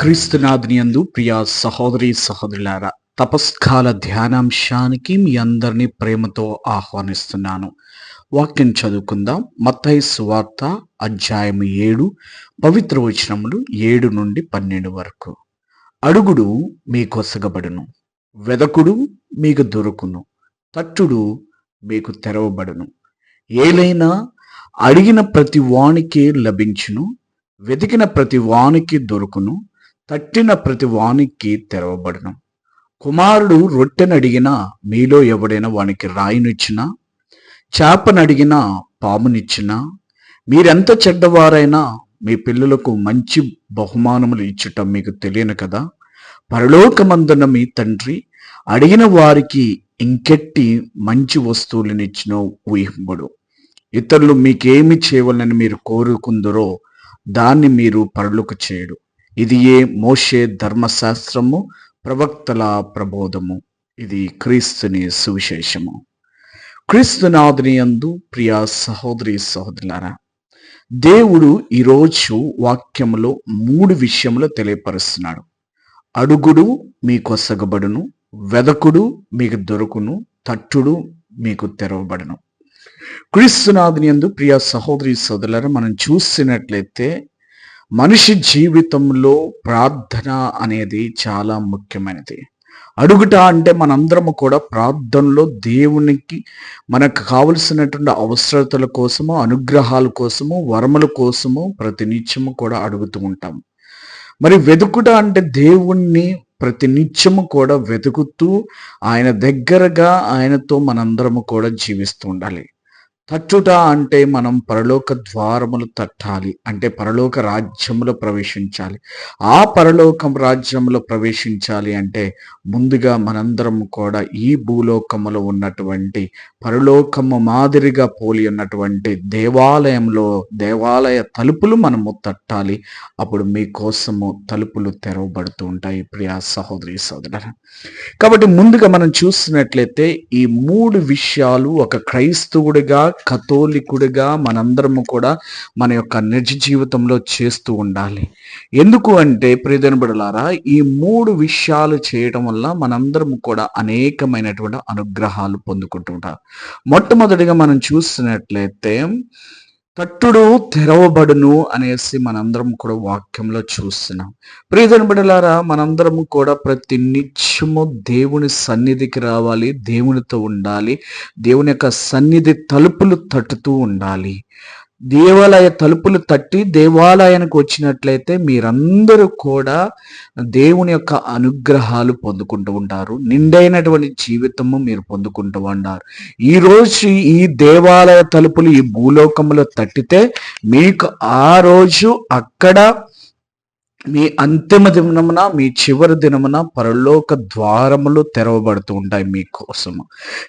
క్రీస్తునాథుని యందు ప్రియ సహోదరి సహోదరులారా తపస్కాల ధ్యానాంశానికి మీ అందరినీ ప్రేమతో ఆహ్వానిస్తున్నాను. వాక్యం చదువుకుందాం. మత్తయి సువార్త అధ్యాయం ఏడు పవిత్ర వచనములు ఏడు నుండి పన్నెండు వరకు. అడుగుడు మీకు ఒసగబడును వెదకుడు మీకు దొరుకును తట్టుడు మీకు తెరవబడును. ఏలైనా అడిగిన ప్రతి వానికి లభించును వెతికిన ప్రతి వానికి దొరుకును తట్టిన ప్రతి వానికి తెరవబడును. కుమారుడు రొట్టెనడిగినా మీలో ఎవడైనా వానికి రాయినిచ్చినా చేపనడిగినా పామునిచ్చినా మీరెంత చెడ్డవారైనా మీ పిల్లలకు మంచి బహుమానములు ఇచ్చటం మీకు తెలియను కదా? పరలోకమందున మీ తండ్రి అడిగిన వారికి ఇంకెట్టి మంచి వస్తువులనిచ్చినో ఊహింబడు ఇతరులు మీకేమి చేయవాలని మీరు కోరుకుందరో దాన్ని మీరు పరులకు చేయడు ఇది ఏ మోషే ధర్మశాస్త్రము ప్రవక్తల ప్రబోధము. ఇది క్రీస్తుని సువిశేషము. క్రీస్తునాథుని యందు ప్రియ సహోదరి సహోదరులారా దేవుడు ఈరోజు వాక్యములో మూడు విషయములు తెలియపరుస్తున్నాడు. అడుగుడు మీకొసగబడును వెదకుడు మీకు దొరుకును తట్టుడు మీకు తెరవబడును. క్రీస్తునాథుని యందు ప్రియ సహోదరి సోదరులారా మనం చూసినట్లయితే మనిషి జీవితంలో ప్రార్థన అనేది చాలా ముఖ్యమైనది. అడుగుట అంటే మనందరము కూడా ప్రార్థనలో దేవునికి మనకు కావలసినటువంటి అవసరతల కోసము అనుగ్రహాల కోసము వరముల కోసము ప్రతినిత్యము కూడా అడుగుతూ ఉంటాం. మరి వెతుకుట అంటే దేవుణ్ణి ప్రతినిత్యము కూడా వెతుకుతూ ఆయన దగ్గరగా ఆయనతో మనందరము కూడా జీవిస్తూ ఉండాలి. తట్టుట అంటే మనం పరలోక ద్వారములు తట్టాలి. అంటే పరలోక రాజ్యములో ప్రవేశించాలి. ఆ పరలోకం రాజ్యంలో ప్రవేశించాలి అంటే ముందుగా మనందరం కూడా ఈ భూలోకములో ఉన్నటువంటి పరలోకము మాదిరిగా పోలి ఉన్నటువంటి దేవాలయంలో దేవాలయ తలుపులు మనము తట్టాలి. అప్పుడు మీకోసము తలుపులు తెరవబడుతూ ఉంటాయి ప్రియా సహోదరి సోదర కాబట్టి ముందుగా మనం చూసినట్లయితే ఈ మూడు విషయాలు ఒక క్రైస్తవుడిగా కథోలికుడిగా మనందరము కూడా మన యొక్క నిజ జీవితంలో చేస్తూ ఉండాలి. ఎందుకు అంటే ప్రియదనబడలారా ఈ మూడు విషయాలు చేయటం వల్ల మనందరం కూడా అనేకమైనటువంటి అనుగ్రహాలు పొందుకుంటుంటారు. మొట్టమొదటిగా మనం చూసినట్లయితే తట్టుడు తెరవబడును అనేసి మనందరం కూడా వాక్యంలో చూస్తున్నాం. ప్రియదన బిడలారా మనందరము కూడా ప్రతి నిత్యము దేవుని సన్నిధికి రావాలి దేవునితో ఉండాలి దేవుని యొక్క సన్నిధి తలుపులు తట్టుతూ ఉండాలి. దేవాలయ తలుపులు తట్టి దేవాలయానికి వచ్చినట్లయితే మీరందరూ కూడా దేవుని యొక్క అనుగ్రహాలు పొందుకుంటూ ఉంటారు. నిండైనటువంటి జీవితము మీరు పొందుకుంటూ ఉంటారు ఈరోజు ఈ దేవాలయ తలుపులు ఈ భూలోకంలో తట్టితే మీకు ఆ రోజు అక్కడ మీ అంతిమ దినమున మీ చివరి దినమున పరలోక ద్వారములు తెరవబడుతూ ఉంటాయి మీకోసం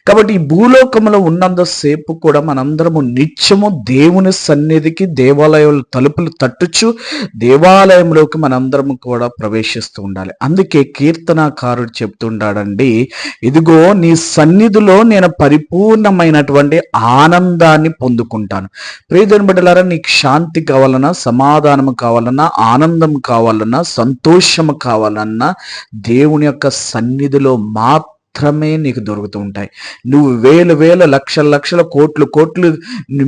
కాబట్టి ఈ ఉన్నంత ఉన్నంతసేపు కూడా మనందరము నిత్యము దేవుని సన్నిధికి దేవాలయాలు తలుపులు తట్టుచు దేవాలయంలోకి మనందరము కూడా ప్రవేశిస్తూ ఉండాలి. అందుకే కీర్తనాకారుడు చెప్తుంటాడండి ఇదిగో నీ సన్నిధిలో నేను పరిపూర్ణమైనటువంటి ఆనందాన్ని పొందుకుంటాను. ప్రియదని బిడ్డలారా నీకు శాంతి కావాలన్నా సమాధానం కావాలన్నా ఆనందం కావాలన్నా కావాలన్నా సంతోషము కావాలన్నా దేవుని యొక్క సన్నిధిలో మాత్రమే నీకు దొరుకుతూ ఉంటాయి. నువ్వు వేల వేల లక్షల లక్షల కోట్లు కోట్లు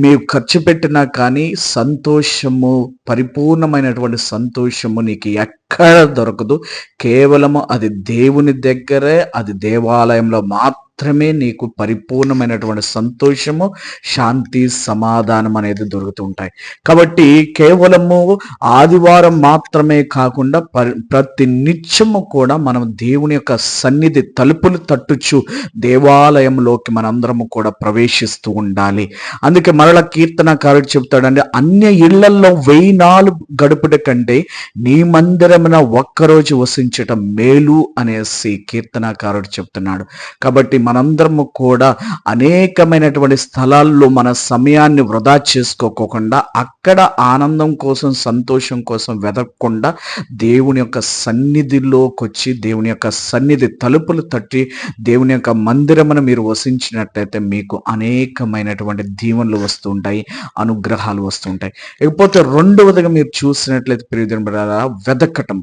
మేము ఖర్చు పెట్టినా కానీ సంతోషము పరిపూర్ణమైనటువంటి సంతోషము నీకు ఎక్కడ దొరకదు. కేవలము అది దేవుని దగ్గరే అది దేవాలయంలో మాత్రం మాత్రమే నీకు పరిపూర్ణమైనటువంటి సంతోషము శాంతి సమాధానం అనేది దొరుకుతూ ఉంటాయి. కాబట్టి కేవలము ఆదివారం మాత్రమే కాకుండా ప్రతి నిత్యము కూడా మనం దేవుని యొక్క సన్నిధి తలుపులు తట్టుచు దేవాలయంలోకి మనందరము కూడా ప్రవేశిస్తూ ఉండాలి. అందుకే మరల కీర్తనకారుడు చెప్తాడండి అన్య ఇళ్ళలో వెయ్యి నాలుగు గడుపుట కంటే నీ మందిరమున ఒక్కరోజు వసించటం మేలు అనేసి కీర్తనకారుడు చెప్తున్నాడు. కాబట్టి మనందరము కూడా అనేకమైనటువంటి స్థలాల్లో మన సమయాన్ని వృధా చేసుకోకుండా అక్కడ ఆనందం కోసం సంతోషం కోసం వెతకకుండా దేవుని యొక్క సన్నిధిలోకి వచ్చి దేవుని యొక్క సన్నిధి తలుపులు తట్టి దేవుని యొక్క మందిరమును మీరు వసించినట్లయితే మీకు అనేకమైనటువంటి దీవెనలు వస్తూ ఉంటాయి అనుగ్రహాలు వస్తుంటాయి. ఇకపోతే రెండవదిగా మీరు చూసినట్లయితే ప్రియజన వెతకటం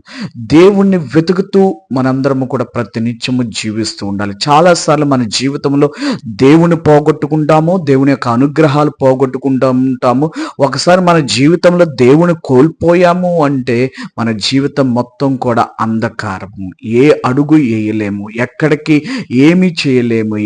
దేవుణ్ణి వెతుకుతూ మనందరము కూడా ప్రతినిత్యము జీవిస్తూ ఉండాలి. చాలాసార్లు మన జీవితంలో దేవుని పోగొట్టుకుంటాము దేవుని యొక్క అనుగ్రహాలు పోగొట్టుకుంటూ ఉంటాము ఒకసారి మన జీవితంలో దేవుని కోల్పోయాము అంటే మన జీవితం మొత్తం కూడా అంధకారము ఏ అడుగు వేయలేము ఎక్కడికి ఏమి చేయలేము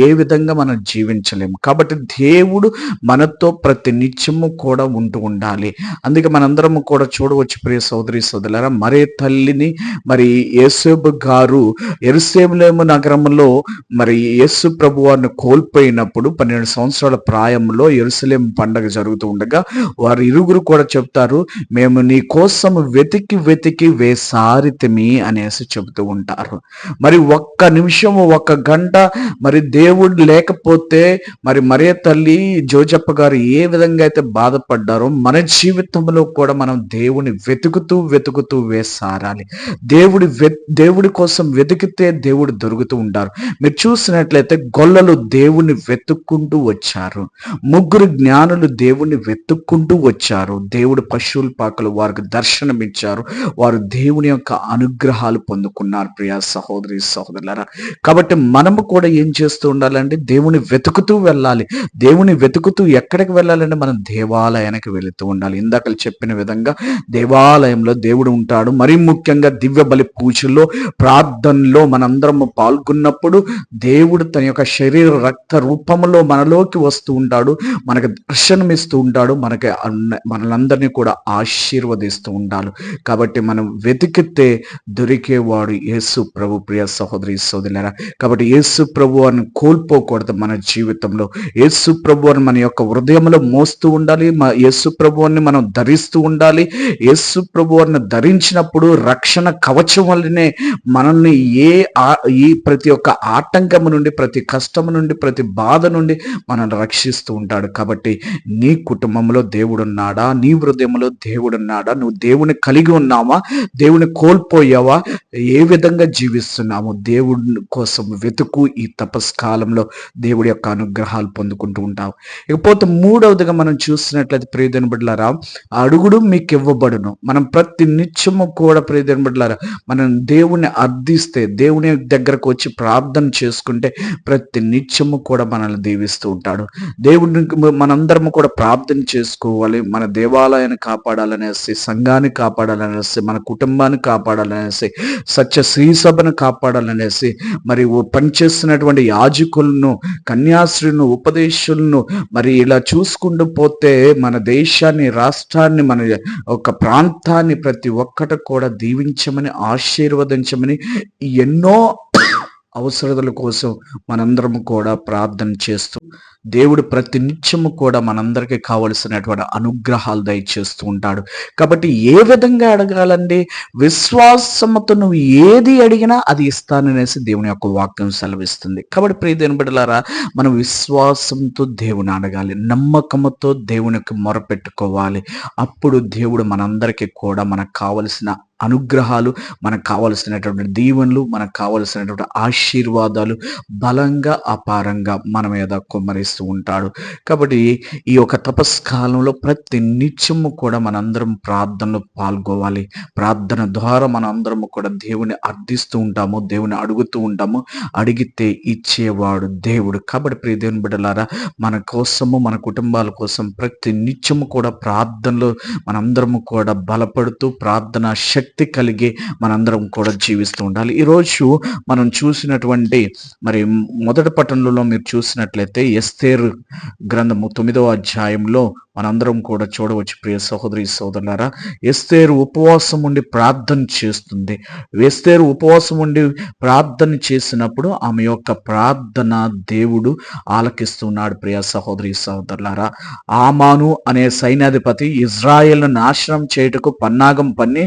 ఏ విధంగా మనం జీవించలేము. కాబట్టి దేవుడు మనతో ప్రతి నిత్యము కూడా ఉంటూ ఉండాలి. అందుకే మనందరము కూడా చూడవచ్చు ప్రియ సోదరి సోదరులారా మరే తల్లిని మరి యేసేబు గారు ఎరుసేములేము నగరంలో మరి యేసు ప్రభు వారిని కోల్పోయినప్పుడు పన్నెండు సంవత్సరాల ప్రాయంలో ఎరుసలేం పండగ జరుగుతూ ఉండగా వారు ఇరుగురు కూడా చెప్తారు మేము నీ కోసం వెతికి వెతికి వేసారితిమి అనేసి చెబుతూ ఉంటారు. మరి ఒక్క నిమిషము ఒక్క గంట మరి దేవుడు లేకపోతే మరి మరే తల్లి జోజప్ప గారు ఏ విధంగా అయితే బాధపడ్డారో మన జీవితంలో కూడా మనం దేవుని వెతుకుతూ వెతుకుతూ వేసారాలి. దేవుడి వె- దేవుడి కోసం వెతికితే దేవుడు దొరుకుతూ ఉంటారు. మీరు చూసినట్లయితే గొల్లలు దేవుణ్ణి వెతుక్కుంటూ వచ్చారు. ముగ్గురు జ్ఞానులు దేవుణ్ణి వెతుక్కుంటూ వచ్చారు. దేవుడు పశువుల పాకలు వారికి దర్శనమిచ్చారు. వారు దేవుని యొక్క అనుగ్రహాలు పొందుకున్నారు. ప్రియా సహోదరి సహోదరులారా కాబట్టి మనము కూడా ఏం చేస్తూ ఉండాలంటే దేవుని వెతుకుతూ వెళ్ళాలి. దేవుని వెతుకుతూ ఎక్కడికి వెళ్ళాలంటే మనం దేవాలయానికి వెళుతూ ఉండాలి. ఇందాక చెప్పిన విధంగా దేవాలయంలో దేవుడు ఉంటాడు. మరీ ముఖ్యంగా దివ్య బలి పూజల్లో ప్రార్థనలో మనందరము పాల్గొన్నప్పుడు దేవుడు తన యొక్క శరీర రక్త రూపంలో మనలోకి వస్తూ ఉంటాడు మనకు దర్శనమిస్తూ ఉంటాడు మనకి అన్న- మనలందరినీ కూడా ఆశీర్వదిస్తూ ఉండాలి. కాబట్టి మనం వెతికితే దొరికేవాడు యేసు ప్రభు ప్రియ సహోదరి సోదరులరా. కాబట్టి యేసు ప్రభు అని కోల్పోకూడదు మన జీవితంలో. యేసు ప్రభు అని మన యొక్క హృదయంలో మోస్తూ ఉండాలి మా యేసు ప్రభు అని మనం ధరిస్తూ ఉండాలి. యేసు ప్రభు అని ధరించినప్పుడు రక్షణ కవచం వల్లనే మనల్ని ఏ ఈ ప్రతి ఒక్క ఆటంక ఆటంకము నుండి ప్రతి కష్టము నుండి ప్రతి బాధ నుండి మనల్ని రక్షిస్తూ ఉంటాడు. కాబట్టి నీ కుటుంబంలో దేవుడున్నాడా? నీ హృదయంలో దేవుడున్నాడా? నువ్వు దేవుని కలిగి ఉన్నావా? దేవుని కోల్పోయావా? ఏ విధంగా జీవిస్తున్నాము దేవుడి కోసం వెతుకు ఈ తపస్కాలంలో దేవుడి యొక్క అనుగ్రహాలు పొందుకుంటూ ఉంటావు. ఇకపోతే మూడవదిగా మనం చూసినట్లయితే ప్రియదని బిడ్డలారా అడుగుడు మీకు ఇవ్వబడును. మనం ప్రతి నిత్యము కూడా ప్రియదని బిడ్డలారా మనం దేవుని అర్థిస్తే దేవుని దగ్గరకు వచ్చి ప్రార్థన చేసుకుంటే ప్రతి నిత్యము కూడా మనల్ని దీవిస్తూ ఉంటాడు. దేవుడికి మనందరము కూడా ప్రార్థన చేసుకోవాలి. మన దేవాలయాన్ని కాపాడాలనేసి సంఘాన్ని కాపాడాలనేసి మన కుటుంబాన్ని కాపాడాలనేసి సత్య శ్రీ సభను కాపాడాలనేసి మరి పనిచేస్తున్నటువంటి యాజకులను కన్యాశ్రీను ఉపదేశులను మరి ఇలా చూసుకుంటూ పోతే మన దేశాన్ని రాష్ట్రాన్ని మన ఒక ప్రాంతాన్ని ప్రతి ఒక్కటి కూడా దీవించమని ఆశీర్వదించమని ఎన్నో అవసరతల కోసం మనందరం కూడా ప్రార్థన చేస్తూ దేవుడు ప్రతి నిత్యము కూడా మనందరికీ కావలసినటువంటి అనుగ్రహాలు దయచేస్తూ ఉంటాడు. కాబట్టి ఏ విధంగా అడగాలండి విశ్వాసముతో నువ్వు ఏది అడిగినా అది ఇస్తాననేసి దేవుని యొక్క వాక్యం సెలవిస్తుంది. కాబట్టి ప్రియ దేని బిడ్డలారా మనం విశ్వాసంతో దేవుని అడగాలి నమ్మకంతో దేవునికి మొరపెట్టుకోవాలి. అప్పుడు దేవుడు మనందరికీ కూడా మనకు కావలసిన అనుగ్రహాలు మనకు కావలసినటువంటి దీవెనలు మనకు కావలసినటువంటి ఆశీర్వాదాలు బలంగా అపారంగా మన మీద కుమ్మరిస్తూ ఉంటాడు. కాబట్టి ఈ యొక్క తపస్కాలంలో ప్రతి నిత్యము కూడా మనందరం ప్రార్థనలో పాల్గొవాలి. ప్రార్థన ద్వారా మనందరము కూడా దేవుని అర్థిస్తూ ఉంటాము దేవుని అడుగుతూ ఉంటాము. అడిగితే ఇచ్చేవాడు దేవుడు. కాబట్టి ప్రియ దేవుని బిడ్డలారా మన కోసము మన కుటుంబాల కోసం ప్రతి నిత్యము కూడా ప్రార్థనలో మనందరము కూడా బలపడుతూ ప్రార్థన శక్తి కలిగి మనందరం కూడా జీవిస్తూ ఉండాలి. ఈరోజు మనం చూసినటువంటి మరి మొదటి పట్టణంలో మీరు చూసినట్లయితే ఎస్తేర్ గ్రంథము తొమ్మిదవ అధ్యాయంలో మనందరం కూడా చూడవచ్చు ప్రియ సహోదరి సోదరులారా. ఎస్తేరు ఉపవాసం ఉండి ప్రార్థన చేస్తుంది. ఎస్తేరు ఉపవాసం ఉండి ప్రార్థన చేసినప్పుడు ఆమె యొక్క ప్రార్థన దేవుడు ఆలకిస్తున్నాడు ప్రియ సహోదరి సహోదరులారా ఆమాను అనే సైన్యాధిపతి ఇజ్రాయెల్ను నాశనం చేయుటకు పన్నాగం పన్ని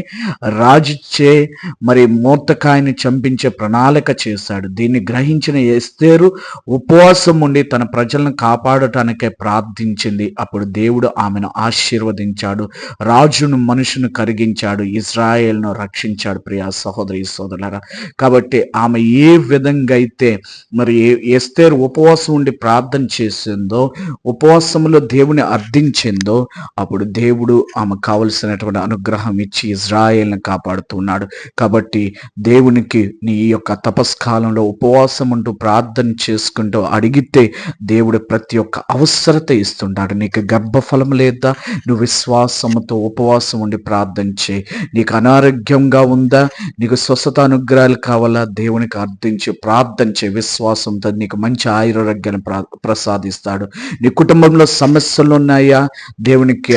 రాజిచ్చే మరి మూర్తకాయని చంపించే ప్రణాళిక చేశాడు. దీన్ని గ్రహించిన ఎస్తేరు ఉపవాసం ఉండి తన ప్రజలను కాపాడటానికే ప్రార్థించింది. అప్పుడు దేవుడు ఆమెను ఆశీర్వదించాడు. రాజును మనుషును కరిగించాడు. ఇజ్రాయేల్ను రక్షించాడు. ప్రియా సహోదరి సోదరులరా కాబట్టి ఆమె ఏ విధంగా అయితే మరి ఎస్తేరు ఉపవాసం ఉండి ప్రార్థన చేసిందో ఉపవాసంలో దేవుని అర్థించిందో అప్పుడు దేవుడు ఆమె కావలసినటువంటి అనుగ్రహం ఇచ్చి ఇజ్రాయేల్ని కాపాడుతున్నాడు. కాబట్టి దేవునికి నీ యొక్క తపస్కాలంలో ఉపవాసం ఉంటూ ప్రార్థన చేసుకుంటూ అడిగితే దేవుడు ప్రతి ఒక్క అవసరత ఇస్తుంటాడు. నీకు ఫలం లేదా? నువ్వు విశ్వాసంతో ఉపవాసం ఉండి ప్రార్థన చేయి నీకు అనారోగ్యంగా ఉందా? నీకు స్వస్థత అనుగ్రహాలు కావాలా? దేవునికి అర్థించి ప్రార్థన చేయి విశ్వాసంతో నీకు మంచి ఆయురోగ్యాన్ని ప్రా ప్రసాదిస్తాడు. నీ కుటుంబంలో సమస్యలు ఉన్నాయా? దేవునికి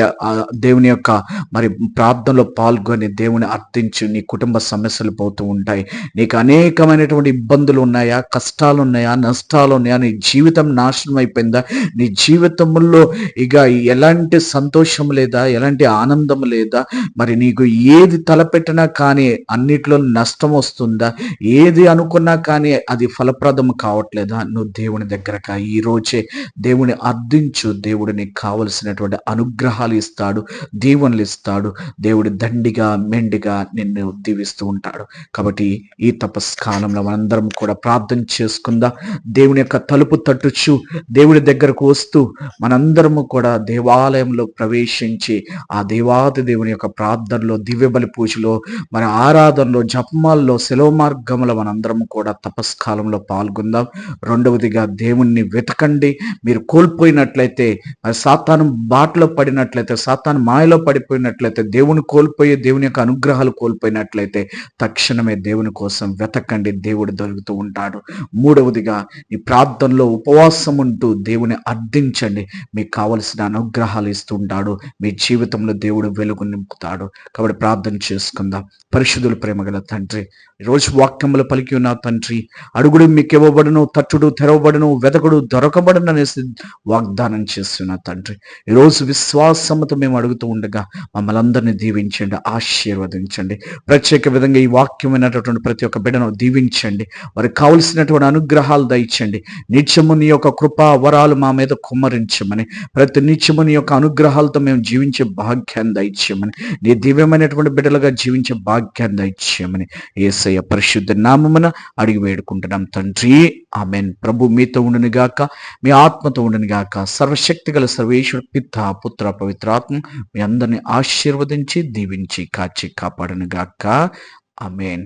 దేవుని యొక్క మరి ప్రార్థనలో పాల్గొని దేవుని అర్థించి. నీ కుటుంబ సమస్యలు పోతూ ఉంటాయి. నీకు అనేకమైనటువంటి ఇబ్బందులు ఉన్నాయా? కష్టాలు ఉన్నాయా? నష్టాలు ఉన్నాయా? నీ జీవితం నాశనం అయిపోయిందా? నీ జీవితంలో ఇక ఎలాంటి సంతోషం లేదా ఎలాంటి ఆనందం లేదా మరి నీకు ఏది తలపెట్టినా కానీ అన్నిట్లో నష్టం వస్తుందా? ఏది అనుకున్నా కానీ అది ఫలప్రదం కావట్లేదా? నువ్వు దేవుని దగ్గరక ఈ రోజే దేవుని అర్థించు. దేవుడు నీకు కావలసినటువంటి అనుగ్రహాలు ఇస్తాడు దీవెనలు ఇస్తాడు. దేవుడి దండిగా మెండిగా నిన్ను దీవిస్తూ ఉంటాడు. కాబట్టి ఈ తపస్కాలంలో మనందరం కూడా ప్రార్థన చేసుకుందా. దేవుని యొక్క తలుపు తట్టుచు దేవుడి దగ్గరకు వస్తూ మనందరము కూడా దేవా దేవాలయంలో ప్రవేశించి ఆ దేవాది దేవుని యొక్క ప్రార్థనలో దివ్య బలి పూజలో మన ఆరాధనలో జపమాల్లో సెలవు మార్గంలో మనందరం కూడా తపస్కాలంలో పాల్గొందాం. రెండవదిగా దేవుణ్ణి వెతకండి. మీరు కోల్పోయినట్లయితే మరి సాతాను బాటలో పడినట్లయితే సాతాను మాయలో పడిపోయినట్లయితే దేవుని కోల్పోయి దేవుని యొక్క అనుగ్రహాలు కోల్పోయినట్లయితే తక్షణమే దేవుని కోసం వెతకండి. దేవుడు దొరుకుతూ ఉంటాడు. మూడవదిగా ఈ ప్రార్థనలో ఉపవాసం ఉంటూ దేవుని అర్థించండి. మీకు కావలసిన అనుగ్రహాలు ఇస్తుంటాడు. మీ జీవితంలో దేవుడు వెలుగు నింపుతాడు. కాబట్టి ప్రార్థన చేసుకుందాం. పరిశుద్ధులు ప్రేమగల తండ్రి రోజు వాక్యములు పలికి ఉన్న తండ్రి అడుగుడు మీకు ఇవ్వబడును తట్టుడు తెరవబడును వెదకుడు దొరకబడును అనేసి వాగ్దానం చేస్తున్న తండ్రి ఈరోజు విశ్వాసంతో మేము అడుగుతూ ఉండగా మమ్మల్ని అందరినీ దీవించండి ఆశీర్వదించండి. ప్రత్యేక విధంగా ఈ వాక్యమైనటువంటి ప్రతి ఒక్క బిడ్డను దీవించండి. వారికి కావలసినటువంటి అనుగ్రహాలు దయచండి నిత్యము నీ యొక్క కృపా వరాలు మా మీద కుమ్మరించమని ప్రతి నిత్యము నీ యొక్క అనుగ్రహాలతో మేము జీవించే భాగ్యాన్ని దయచేయమని నీ దివ్యమైనటువంటి బిడ్డలుగా జీవించే భాగ్యాన్ని దయచేయమని ఏసయ్య పరిశుద్ధ నామమున అడిగి వేడుకుంటున్నాం. తండ్రి ఆమెన్. ప్రభు మీతో ఉండును గాక మీ ఆత్మతో ఉండును గాక సర్వశక్తి గల సర్వేశ్వర పిత్త పుత్ర పవిత్రాత్మ మీ అందరిని ఆశీర్వదించి దీవించి కాచి కాపాడను గాక. ఆమెన్.